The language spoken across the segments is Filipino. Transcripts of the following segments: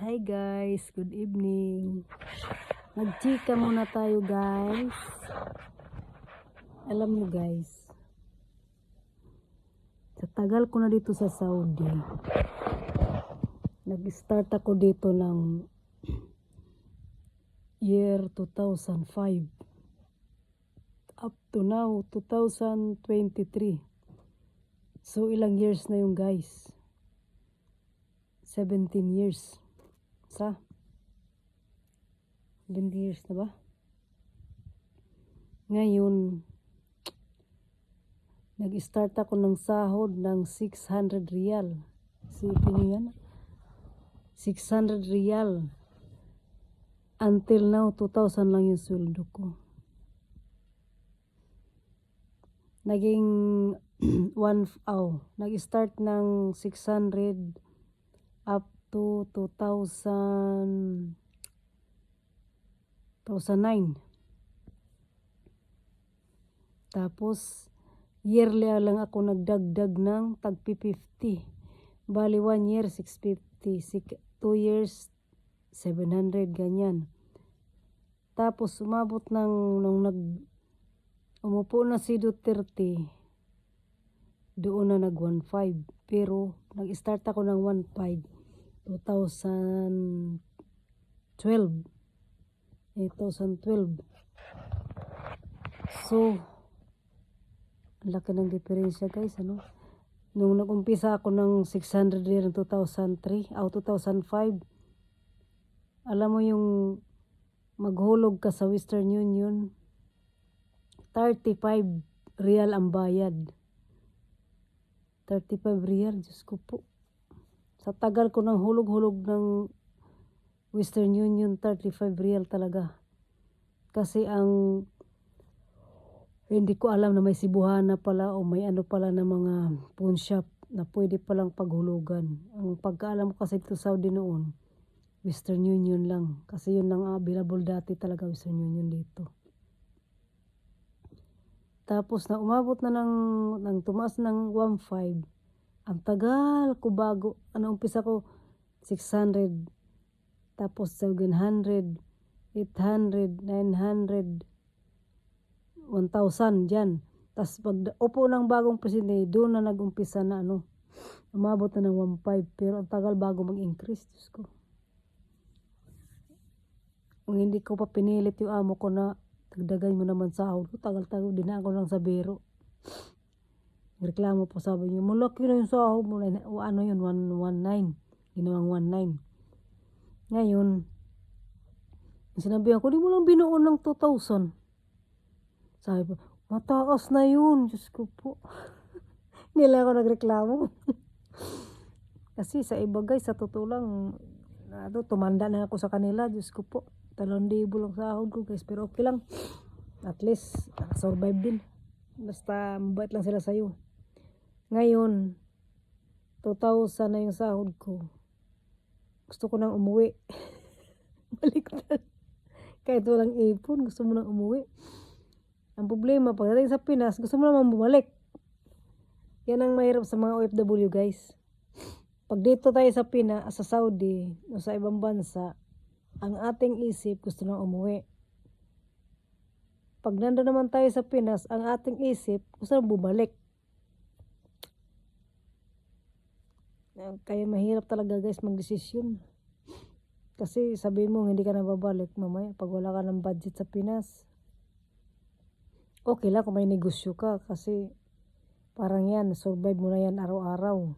Hi guys, good evening. Magchika muna tayo guys. Alam niyo guys, sa tagal ko na dito sa Saudi, nag-start ako dito ng year 2005 up to now 2023 so ilang years na yung guys? 17 years sa? 17 years na ba? Ngayon nag-start ako ng sahod ng 600 real. Sipin nyo yan. 600 real. Until now 2,000 lang yung sweldo ko. Naging one oh, nag-start ng 600 up to 2000 2009 tapos yearly lang ako nagdagdag ng tag 50 bali 1 year 650 2 years 700 ganyan. Tapos umabot ng nung nag umupo na si Duterte doon na nag 1.5 pero nag-start ako ng 1.5 2012 eh, 2012 so ang laki ng diferensya guys ano? Nung nag-umpisa ako ng 600 year ng 2003 o 2005 alam mo yung maghulog ka sa Western Union 35 real ang bayad. 35 real, Diyos ko po. Sa tagal ko ng hulog-hulog ng Western Union, 35 real talaga. Kasi ang hindi ko alam na may sibuhana pala o may ano pala na mga pawn shop na pwede palang paghulugan. Ang pagkaalam ko kasi dito Saudi noon, Western Union lang. Kasi yun lang available dati talaga Western Union dito. Tapos na umabot na ng, ng tumaas ng 1.5. Ang tagal ko bago, ano umpisa ko 600, tapos 700, 800, 900, 1,000 dyan. Tapos pag upo ng bagong presidente, doon na nag-umpisa na ano, umabot na ng 1.5. Pero ang tagal bago mag-increase, Diyos ko. Kung hindi ko pa pinilit yung amo ko na dagdagan mo naman sahod ko, tagal-tagal din ako lang sa biro. Reklamo po sabi niyo, malaki na yung sahod mo. O ano yun, 119. Ginawang 19. Ngayon, sinabi ako, di mo lang binuo ng 2,000. Sabi po, mataas na yun. Diyos ko po. Lang ako nagreklamo. Kasi sa iba guys, sa totoo lang, ano, tumanda na ako sa kanila. Diyos ko po. Talon libo lang sahod ko guys. Pero okay lang. At least, survive din. Basta mabait lang sila sa'yo. Ngayon, 2,000 na yung sahod ko. Gusto ko nang umuwi. Baliktad. Kahit walang ipon, gusto mo nang umuwi. Ang problema, pagdating sa Pinas, gusto mo naman bumalik. Yan ang mahirap sa mga OFW guys. Pag dito tayo sa Pinas, sa Saudi, o sa ibang bansa, ang ating isip gusto nang umuwi. Pag nandun naman tayo sa Pinas, ang ating isip gusto nang bumalik. Kaya mahirap talaga guys magdesisyon. Kasi sabihin mo hindi ka na babalik mamaya pag wala ka ng budget sa Pinas. Okay lang kung may negosyo ka kasi parang yan, survive mo na yan araw-araw.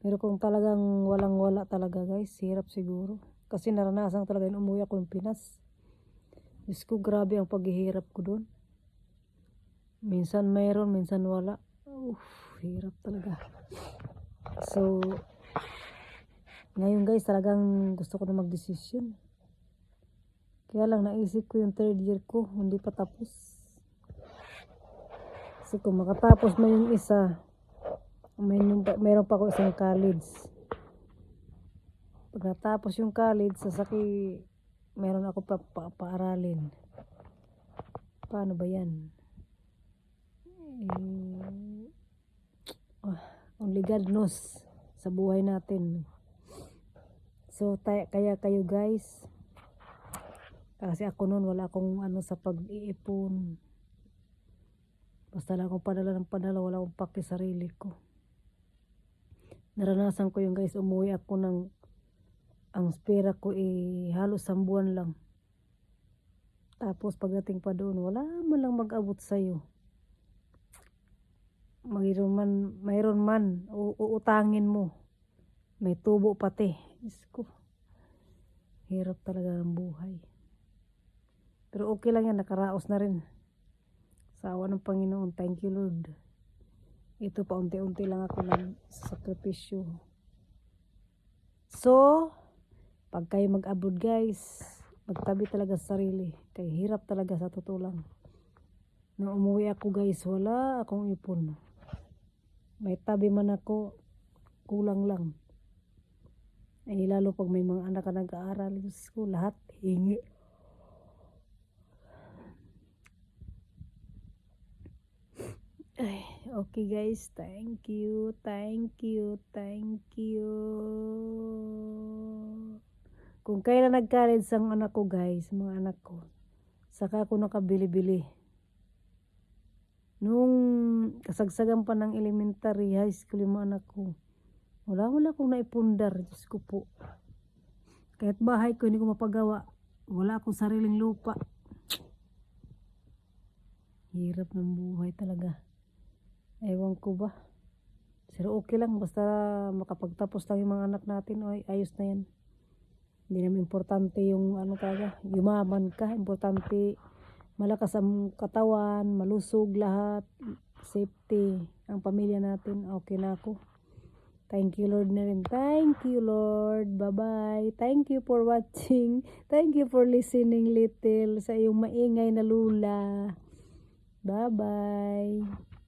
Pero kung talagang walang wala talaga guys, hirap siguro. Kasi naranasan talaga yung umuwi ako ng Pinas. Diyos ko, grabe ang paghihirap ko doon. Minsan mayroon, minsan wala. Uff, hirap talaga. So, ngayon guys, talagang gusto ko na magdesisyon. Kaya lang naisip ko yung third year ko, hindi pa tapos. Kasi kung makatapos man yung isa, may, meron pa ako isang college. Pag natapos yung college, sasaki, meron ako pa, pa paaralin. Paano ba yan? Eh, only God knows sa buhay natin. So, kaya kayo guys, kasi ako noon wala akong ano sa pag-iipon. Basta lang akong padala ng padala, wala akong paki sarili ko. Naranasan ko yung guys, umuwi ako ng ang spera ko eh halos isang buwan lang. Tapos pagdating pa doon, wala man lang mag-abot sa'yo. Mayroon man, mayroon man, uutangin mo. May tubo pati. Diyos ko. Hirap talaga ng buhay. Pero okay lang yan, nakaraos na rin. Sa awa ng Panginoon, thank you Lord. Ito pa unti-unti lang ako ng sakripisyo. So, pag kayo mag-abroad guys, magtabi talaga sa sarili. Kaya hirap talaga sa totoo lang. Umuwi ako guys, wala akong ipon. May tabi man ako, kulang lang. Eh, lalo pag may mga anak ka nag-aaral, ko, lahat hingi. Ay, okay guys, thank you, thank you, thank you. Kung kailan nag-college ang anak ko guys, mga anak ko, saka ako nakabili-bili. Nung kasagsagan pa ng elementary, high school yung mga anak ko, wala wala akong naipundar, Diyos ko po. Kahit bahay ko, hindi ko mapagawa. Wala akong sariling lupa. Hirap ng buhay talaga. Ewan ko ba. Pero okay lang, basta makapagtapos lang yung mga anak natin, ay ayos na yan. Hindi naman importante yung ano talaga, yumaman ka, importante malakas ang katawan, malusog lahat, safety, ang pamilya natin, okay na ako. Thank you Lord na rin. Thank you Lord. Bye-bye. Thank you for watching. Thank you for listening little sa iyong maingay na lula. Bye-bye.